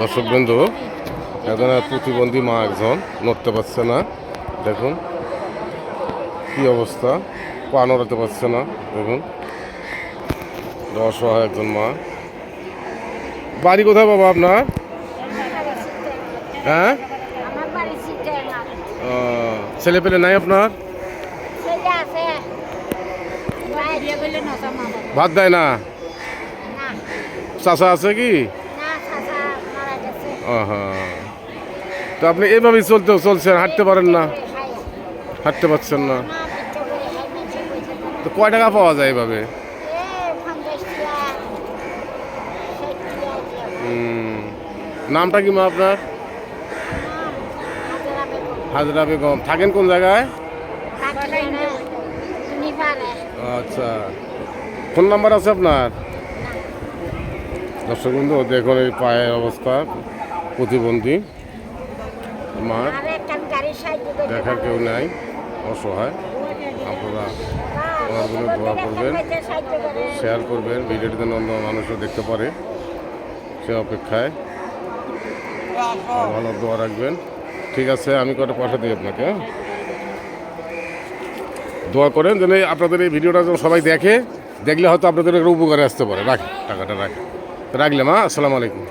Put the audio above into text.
দর্শক বন্ধু এখানে প্রতিবন্ধী মা একজন, নড়তে পারছে না। দেখুন, কি অবস্থা? পা নড়াতে পারছে না, দেখুন। অসহায় একজন মা। বাড়ি কোথায় বাবা আপনার? হ্যাঁ? ছেলে পেলে নাই আপনার? ভাত দেয় না? চাষা আছে কি? তো আপনি এইভাবেই চলতে চলছেন হাঁটতে পারেন না। হাঁটতে পারছেন না। তো কয় টাকা পাওয়া যায় এইভাবে এ পঞ্চাশ টিয়া ষাট টিয়া দিয়ে হুম। নামটা কি মা আপনার? হাজরা বেগম। থাকেন কোন জায়গায়? আচ্ছা। ফোন নাম্বার আছে আপনার? দর্শক বন্ধু দেখুন এই পায়ের অবস্থা। প্রতিবন্ধী, মা, দেখার কেউ নাই, অসহায়, আপনারা ওনার জন্য দোয়া করবেন শেয়ার করবেন ভিডিওটিতে অন্য মানুষও দেখতে পারে। সে অপেক্ষায় ভালো দোয়া রাখবেন। ঠিক আছে, আমি কটা পাঠা দিই আপনাকে হ্যাঁ? দোয়া করেন যেন আপনাদের এই ভিডিওটা যেন সবাই দেখে, দেখলে হয়তো আপনাদের একটা উপকারে আসতে পারে। রাখি, টাকাটা রাখি। রাখলাম হ্যাঁ? আসসালামু আলাইকুম।